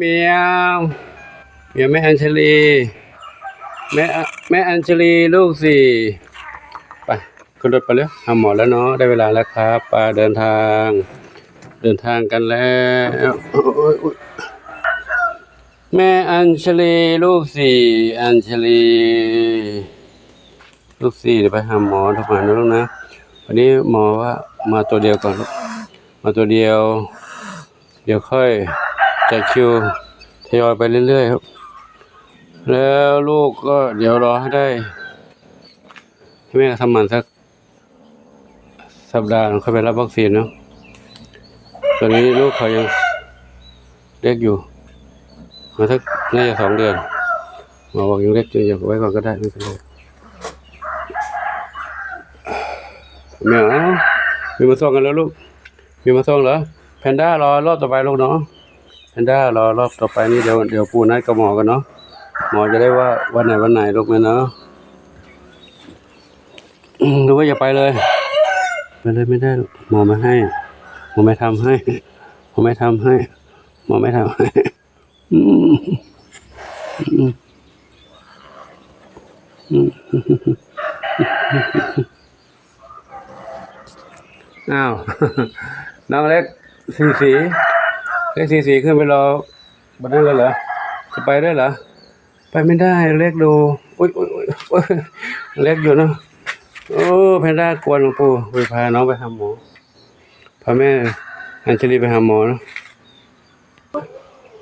เมียเมียแม่อัญชลีแม่แม่อัญชลีลูกสี่ไปขึ้นรถไปเลยหาหมอแล้วเนาะได้เวลาแล้วครับไปเดินทาง เดินทางกันแล้วแม่อัญชลีลูกสี่อัญชลีลูกสี่เดี๋ยวไปหาหมอทุกวันนะลูกนะวันนี้หมอว่ามาตัวเดียวก่อนลูกมาตัวเดียว เดี๋ยวค่อย จัดคิวทยอยไปเรื่อยๆครับ แล้วลูกก็เดี๋ยวรอให้ได้แม่ทำมันสักสัปดาห์หนึ่งค่อยไปรับวัคซีนเนาะตอนนี้ลูกเขายังเล็กอยู่มาสักน่าจะสองเดือนหมอบอกยังเล็กอยู่อยากไว้ก่อนก็ได้ไม่เป็นไรแมวมีมาส่งกันแล้วลูก มีมาส่งเหรอแพนด้ารอรอบต่อไปลูกเนาะ แพนด้ารอรอบต่อไปนี่เดี๋ยวเดี๋ยวปูนัดกับหมอกันเนาะหมอจะได้ว่าวันไหนวันไหนลูกไหมเนาะอืมหรือว่าอย่าไปเลย ไปเลยไม่ได้หมอมาให้หมอไม่ทำให้หมอไม่ทำให้หมอไม่ทำให้อืมอืมอืมอ้าวน้องเล็กสีสี เล็กสีสีขึ้นไปรอบนนั้นเลยเหรอจะไปได้เหรอไปไม่ได้เล็กดูอุ้ยอุ้ยอุ้ยเล็กอยู่เนะโอ้แพนด้ากวนหลวงปู่ไปพาน้องไปหาหมอพาแม่อัญชลีไปหาหมอเนอะ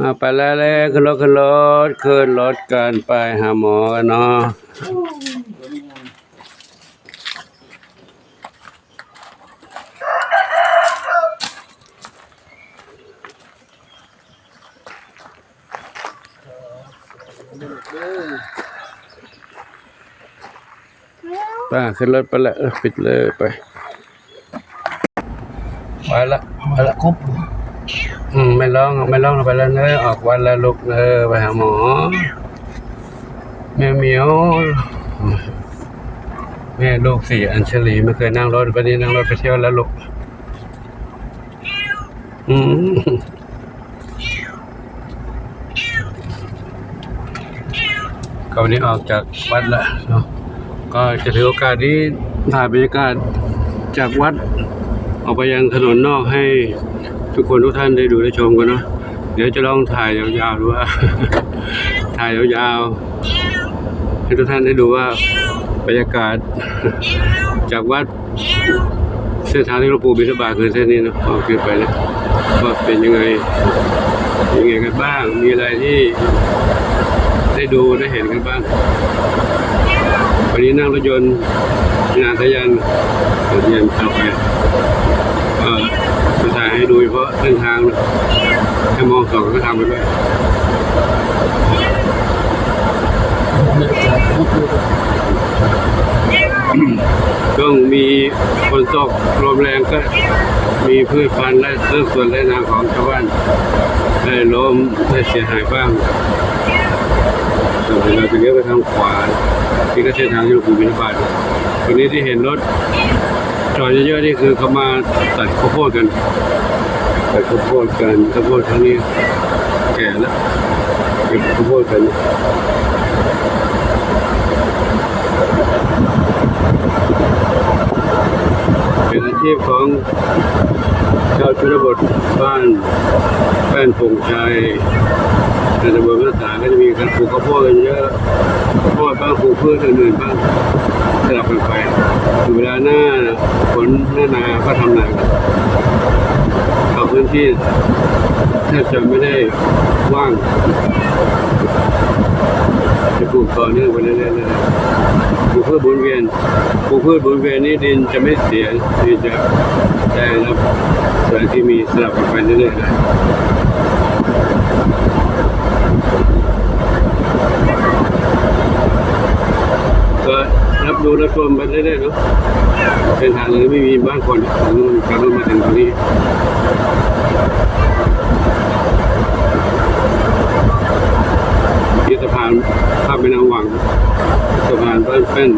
อ่าไปแล้วแล้วขึ้นรถขึ้นรถขึ้นรถกันไปหาหมอกันเนาะ ป้าขึ้นรถไปละปิดเลยไปไปละไปละครบอืมไม่ร้องไม่ร้องไปแล้วเนอะออกวันแล้วลูกเนอะไปหาหมอแม่เหมียวแม่ลูกสี่อัญชลีไม่เคยนั่งรถวันนี้นั่งรถไปเที่ยวแล้วลูกอืมก็วันนี้ออกจากวัดละเนาะ ก็จะถือโอกาสนี้ถ่ายบรรยากาศจากวัดออกไปยังถนนนอกให้ทุกคนทุกท่านได้ดูได้ชมกันเนาะเดี๋ยวจะลองถ่ายยาวๆดูว่า ถ่ายยาวๆให้ทุกท่านได้ดูว่าบรรยากาศจากวัดเส้นทางที่หลวงปู่บิณฑบาตคือเส้นนี้นะออกขึ้นไปนะว่าเป็นยังไงยังไงกันบ้าง มีอะไรที่ได้ดูได้เห็นกันบ้าง วันนี้นั่งรถยนต์งานทะยันรถยนต์ขับไปเออจะถ่ายให้ดูเฉพาะเส้นทางให้มองสองก็ทางไปด้วยช่วงมีฝนตกลมแรงก็มีพืชพันธุ์และเรื่องส่วนและนาของชาวบ้านได้ล้มได้เสียหายบ้างเราจะเลี้ยวไปทางขวา ที่ก็เส้นทางที่หลวงปู่บิณฑบาตวันนี้ที่เห็นรถจอดเยอะๆนี่คือเขามาตัดข้าวโพดกันตัดข้าวโพดกันข้าวโพดครั้งนี้แก่แล้วเก็บข้าวโพดกันเป็นอาชีพของชาวชนบทบ้านแป้นปงชัย ในตำบลพัฒนาก็จะมีการปลูกข้าวโพดกันเยอะข้าวโพดบ้างปลูกพืชอื่นๆบ้างสลับกันไปถึงเวลาหน้าฝนหน้านาก็ทำนากันเอาพื้นที่แทบจะไม่ได้ว่าง จะปลูกต่อเนื่องไปเรื่อยๆปลูกพืชบนเวียนปลูกพืชบนเวียนนี้ดินจะไม่เสียดินจะได้รับสารที่มีสลับกันไปเรื่อยๆเลย ก็ รับดูรับชมไปเรื่อยๆเนาะเส้นทางนี้ไม่มีบ้านคนทางนู้นทางนู้นมาถึงตรงนี้ที่สะพานข้ามไปนางวังสะพานบ้านเป็น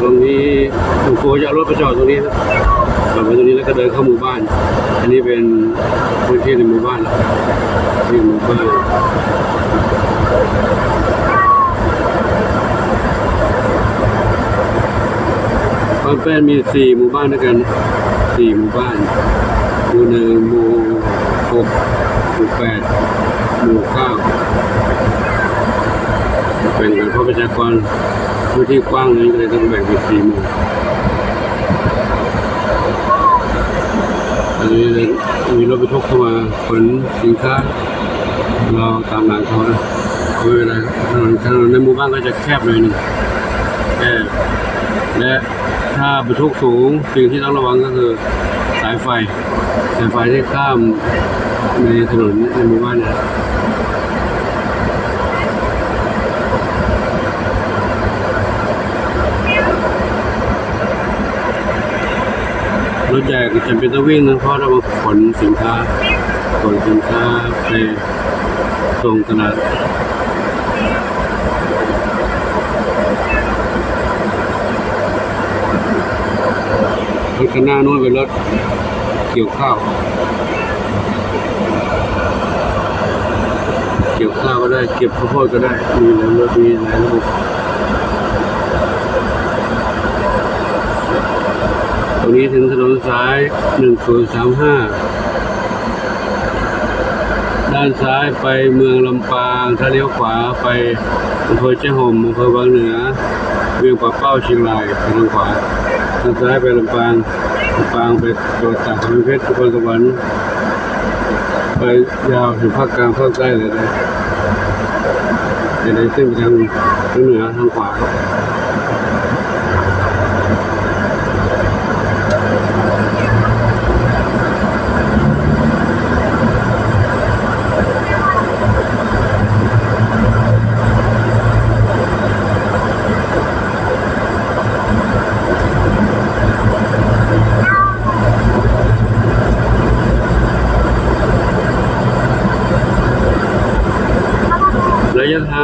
ตรงนี้หลวงปู่จะรถไปจอดตรงนี้นะ จอดไว้ตรงนี้แล้วก็เดินเข้าหมู่บ้าน อันนี้เป็นพื้นที่ในหมู่บ้านแล้วนี่หมู่บ้านบางแป้นมีสี่หมู่บ้านด้วยกันสี่หมู่บ้านหมู่หนึ่งหมู่หกหมู่แปดหมู่เก้าเป็นกันเพราะประชากรพื้นที่กว้างนี้ก็เลยต้องแบ่งเป็นสี่หมู่ อันนี้มีรถบรรทุกเข้ามาขนสินค้าเราตามหลังเขานะไม่เป็นไรถนนถนนในหมู่บ้านก็จะแคบหน่อยหนึงแคบและถ้าบรรทุกสูงสิ่งที่ต้องระวังก็คือสายไฟสายไฟที่ข้ามในถนนในหมู่บ้านเนี่ย รถใหญ่ก็จำเป็นต้องวิ่งนะเพราะเราขนสินค้าขนสินค้าไปส่งตลาดรถคันหน้านู้นเป็นรถเกี่ยวข้าว เกี่ยวข้าวก็ได้ เก็บข้าวโพดก็ได้ มีหลายรถมีหลายระบบ รงนี้ถึงถนนสาย 1035 ด้านซ้ายไปเมืองลำปางถ้าเลี้ยวขวาไปอำเภอเจ้าห่มอำเภอบางเหนือ เวียงป่าเป้าเชียงรายทางขวาทางซ้ายไปลำปางลำปางไปจังหวัดตากกำแพงเพชรนครสวรรค์ไปยาวถึงภาคกลางภาคใต้เลยนะจะได้ขึ้นไปทางทางเหนือทางขวา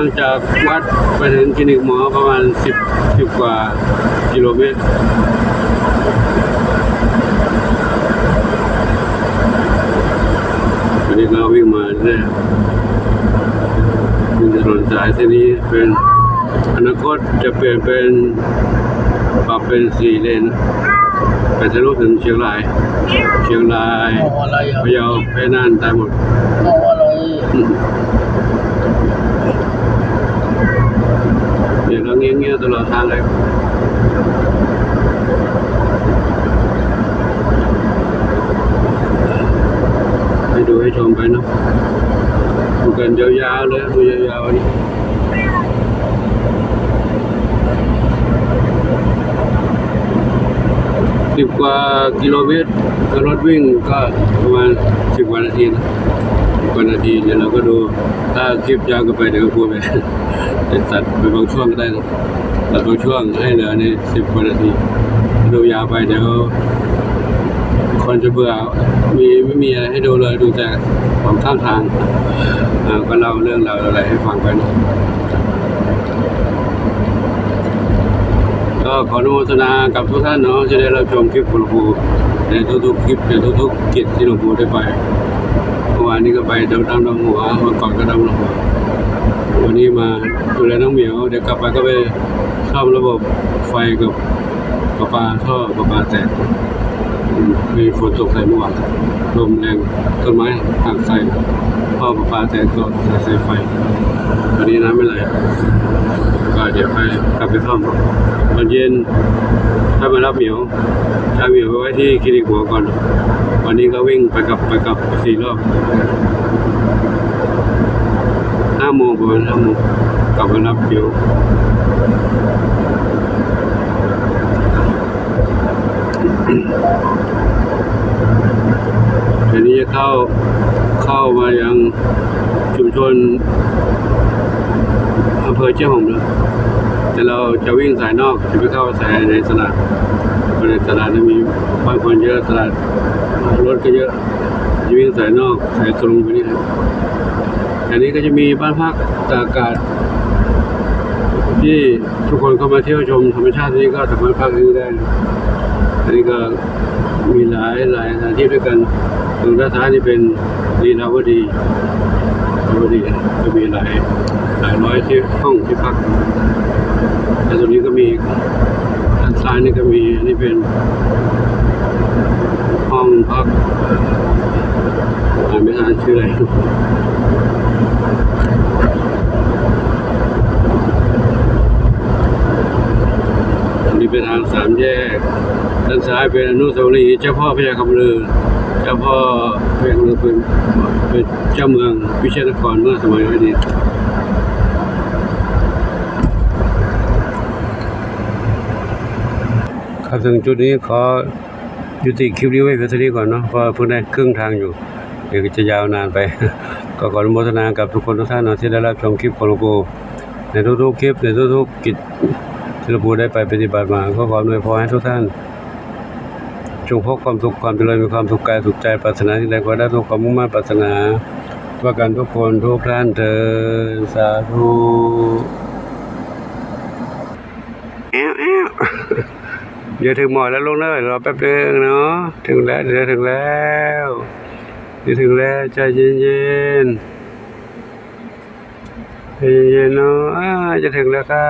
างจากวัดไปถึงคลินิกหมอประมาณ 10 10กว่ากิโลเมตรวันนี้เราวิ่งมาเนี่ยมีถนนสายเส้นนี้เป็นอนาคตจะเปลี่ยนเป็นปรับเป็นสี่เลนไปทะลุถึงเชียงราย เชียงรายเอาอะไรอะพะเยาแพร่น่านได้หมด เอาอะไร เดี๋ยวเราเงี้ยเงี้ยๆตลอดทางเลยให้ดูให้ชมไปเนาะดูกันยาวๆเลยดูยาวๆนี่สิบกว่ากิโลเมตรก็รถวิ่งก็ประมาณสิบกว่านาทีนะ กว่านาทีเดี๋ยวเราก็ดูถ้าคลิปยาวก็ไปเดี๋ยวพูดไปตัดไปบางช่วงก็ได้นะตัดบางช่วงให้เหลือในสิบกว่านาทีดูยาวไปเดี๋ยวคนจะเบื่อมีไม่มีอะไรให้ดูเลยดูแต่ของข้างทางก็เล่าเรื่องราวอะไรให้ฟังไปนะก็ขออนุโมทนากับทุกท่านเนาะจะได้รับชมคลิปหลวงปู่ในทุกๆคลิปในทุกๆกิจที่หลวงปู่ได้ไป วานนี้ก็ไปดำดำดำหัวเมื่อก่อนก็ดำดำหัววันนี้มาดูแลน้องเหมียว เดี๋ยวกลับไปก็ไปซ่อมระบบไฟกับประปาท่อประปาแตกมีฝนตกใส่เมื่อวานลมแรงต้นไม้หักใส่ท่อประปาแตกก็ใส่ไฟวันนี้น้ำไม่ไหลก็เดี๋ยวไปกลับไปซ่อมตอนเย็น ถ้ามารับเหมียวถ้าเหมียวไปไว้ที่คลินิกหัวก่อน วันนี้ก็วิ่งไปกลับไปกลับสี่รอบห้าโมงประมาณห้าโมงกลับมารับเดี๋ยวทีนี้จะเข้าเข้ามายังชุมชนอำเภอเจ้าหงแล้ว แต่เราจะวิ่งสายนอกจะไม่เข้าสายในตลาดเพราะในตลาดนั้นมีบ้านคนเยอะตลาดรถก็เยอะจะวิ่งสายนอกสายตรงไปนี่ครับอันนี้ก็จะมีบ้านพักตากอากาศ ที่ทุกคนเข้ามาเที่ยวชมธรรมชาตินี่ก็สามารถพักที่นี่ได้อันนี้ก็มีหลายหลายสถานที่ด้วยกันตรงด้านซ้ายนี่เป็นลีลาวดีลีลาวดีก็มีหลาย หลายร้อยที่ห้องที่พักแต่ตรงนี้ก็มีด้านซ้ายนี่ก็มีอันนี่เป็น ห้องพักอ่านไม่ทันชื่ออะไรนนี้เป็นทางสามแยก ด้านซ้ายเป็นอนุสาวรีย์เจ้าพ่อพระยาคำลือ เจ้าพ่อพระยาคำลือเป็นเป็นเจ้าเมืองวิเชียรนครเมื่อสมัยอดีต ครับถึงจุดนี้ขอยุติคลิปนี้ไว้เพียงเท่านี้ก่อนเนาะเพราะเพิ่งได้ครึ่งทางอยู่ เดี๋ยวจะยาวนานไป ก็ขออนุโมทนากับทุกคนทุกท่านนะที่ได้รับชมคลิปของหลวงปู่ในทุกๆคลิปในทุกๆกิจที่หลวงปู่ได้ไปปฏิบัติมาก็ขออวยพรให้ทุกท่านจงพบความสุขความเจริญมีความสุขกายสุขใจปรารถนาที่ใดก็ได้ทุกความมุ่งมั่นปรารถนาว่ากันทุกคนทุกท่านเถิดสาธุแอ้วแอ้ว เดี๋ยวถึงหมอแล้วลงเลยรอแป๊บนึงเนาะถึงแล้วเดี๋ยวถึงแล้วเดี๋ยวถึงแล้วใจเย็นๆใจเย็นๆเนาะจะถึงแล้วค่ะ